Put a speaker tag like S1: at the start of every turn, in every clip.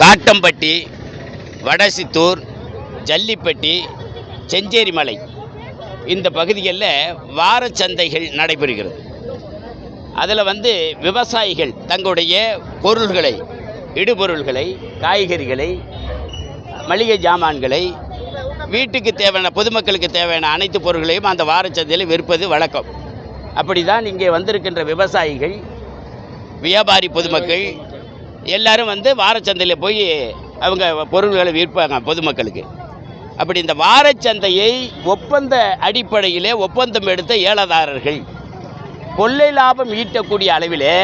S1: காட்டம்பட்டி வடசித்தூர் ஜல்லிப்பட்டி செஞ்சேரிமலை. இந்த பகுதிகளில் வாரச்சந்தைகள் நடைபெறுகிறது. அதில் வந்து விவசாயிகள் தங்களுடைய பொருள்களை இடுபொருள்களை காய்கறிகளை மளிகை ஜாமான்களை வீட்டுக்கு தேவையான பொதுமக்களுக்கு தேவையான அனைத்து பொருட்களையும் அந்த வாரச்சந்தையில் விற்பது வழக்கம். அப்படி தான் இங்கே வந்திருக்கின்ற விவசாயிகள் வியாபாரி பொதுமக்கள் எல்லாரும் வந்து வாரச்சந்தையில் போய் அவங்க பொருள்களை விற்பாங்க பொதுமக்களுக்கு. அப்படி இந்த வாரச்சந்தையை ஒப்பந்த அடிப்படையிலே ஒப்பந்தம் எடுத்த ஏலதாரர்கள் கொள்ளை லாபம் ஈட்டக்கூடிய அளவிலே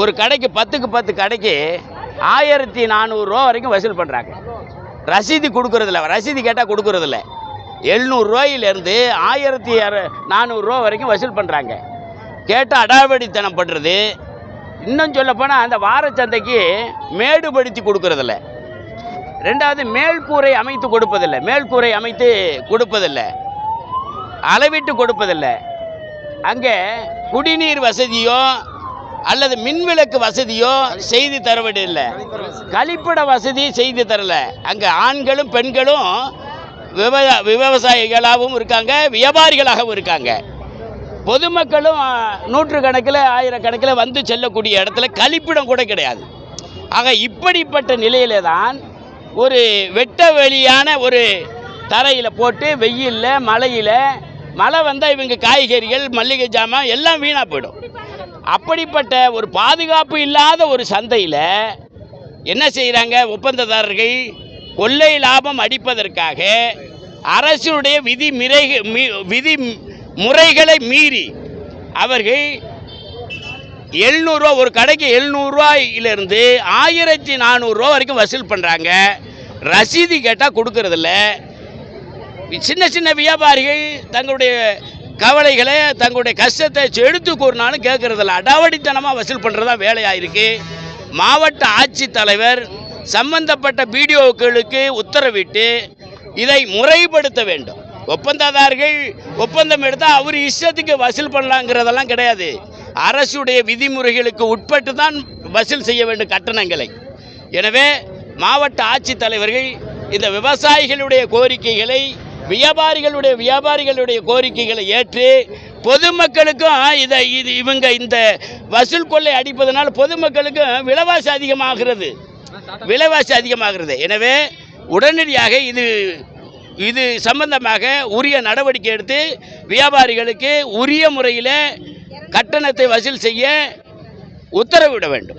S1: ஒரு கடைக்கு பத்துக்கு பத்து கடைக்கு ஆயிரத்தி நானூறுரூவா வரைக்கும் வசூல் பண்ணுறாங்க ரசீது கொடுக்குறதில்ல ரசீது கேட்டால் கொடுக்குறதில்ல. எழுநூறுரூவாயிலேருந்து ஆயிரத்தி நானூறுரூவா வரைக்கும் வசூல் பண்ணுறாங்க கேட்டால் அடாவடித்தனம் பண்ணுறது இன்னும் சொல்லப்போனால் அந்த வாரச்சந்தைக்கு மேடுபடுத்தி கொடுக்கறதில்ல. ரெண்டாவது மேல்கூரை அமைத்து கொடுப்பதில்லை. மேல்கூரை அமைத்து கொடுப்பதில்லை. அளவிட்டு கொடுப்பதில்லை. அங்கே குடிநீர் வசதியோ அல்லது மின்விளக்கு வசதியோ செய்து தரவில்லை கழிப்பிட வசதி செய்து தரல. அங்கே ஆண்களும் பெண்களும் விவ விவசாயிகளாகவும் இருக்காங்க வியாபாரிகளாகவும் இருக்காங்க. பொதுமக்களும் நூற்றுக்கணக்கில் ஆயிரக்கணக்கில் வந்து செல்லக்கூடிய இடத்துல கழிப்பிடம் கூட கிடையாது. ஆக இப்படிப்பட்ட நிலையில தான் ஒரு வெட்ட வெளியான ஒரு தரையில் போட்டு வெயிலில் மழையில் மழை வந்தால் இவங்க காய்கறிகள் மல்லிகை ஜாமான் எல்லாம் வீணாக போயிடும். அப்படிப்பட்ட ஒரு பாதுகாப்பு இல்லாத ஒரு சந்தையில் என்ன செய்கிறாங்க ஒப்பந்ததாரர்கள் கொள்ளை லாபம் அடிப்பதற்காக அரசுடைய விதி மிரை மி விதி முறைகளை மீறி அவர்கள் எழுநூறுவா ஒரு கடைக்கு எழுநூறுவாயிலிருந்து ஆயிரத்தி நானூறுரூவா வரைக்கும் வசூல் பண்ணுறாங்க ரசீது கேட்டால் கொடுக்கறதில்ல. சின்ன சின்ன வியாபாரிகள் தங்களுடைய கவலைகளை தங்களுடைய கஷ்டத்தை எடுத்து கூறினாலும் கேட்கறதில்ல. அடாவடித்தனமாக வசூல் பண்ணுறதா வேலையாக இருக்குது மாவட்ட ஆட்சித்தலைவர் சம்பந்தப்பட்ட பிடிஓக்களுக்கு உத்தரவிட்டு இதை முறைப்படுத்த வேண்டும். ஒப்பந்ததாரர்கள் ஒப்பந்தம் எடுத்தால் அவர் இஷ்டத்துக்கு வசூல் பண்ணலாங்கிறதெல்லாம் கிடையாது. அரசுடைய விதிமுறைகளுக்கு உட்பட்டு தான் வசூல் செய்ய வேண்டும் கட்டணங்களை. எனவே மாவட்ட ஆட்சித்தலைவர்கள் இந்த விவசாயிகளுடைய கோரிக்கைகளை வியாபாரிகளுடைய வியாபாரிகளுடைய கோரிக்கைகளை ஏற்று பொதுமக்களுக்கும் இதை இது இவங்க இந்த வசூல் கொள்ளை அடிப்பதனால் பொதுமக்களுக்கும் விலைவாசி அதிகமாகிறது. விலைவாசி அதிகமாகிறது. எனவே உடனடியாக இது இது சம்பந்தமாக உரிய நடவடிக்கை எடுத்து வியாபாரிகளுக்கு உரிய முறையில் கட்டணத்தை வசூல் செய்ய உத்தரவிட வேண்டும்.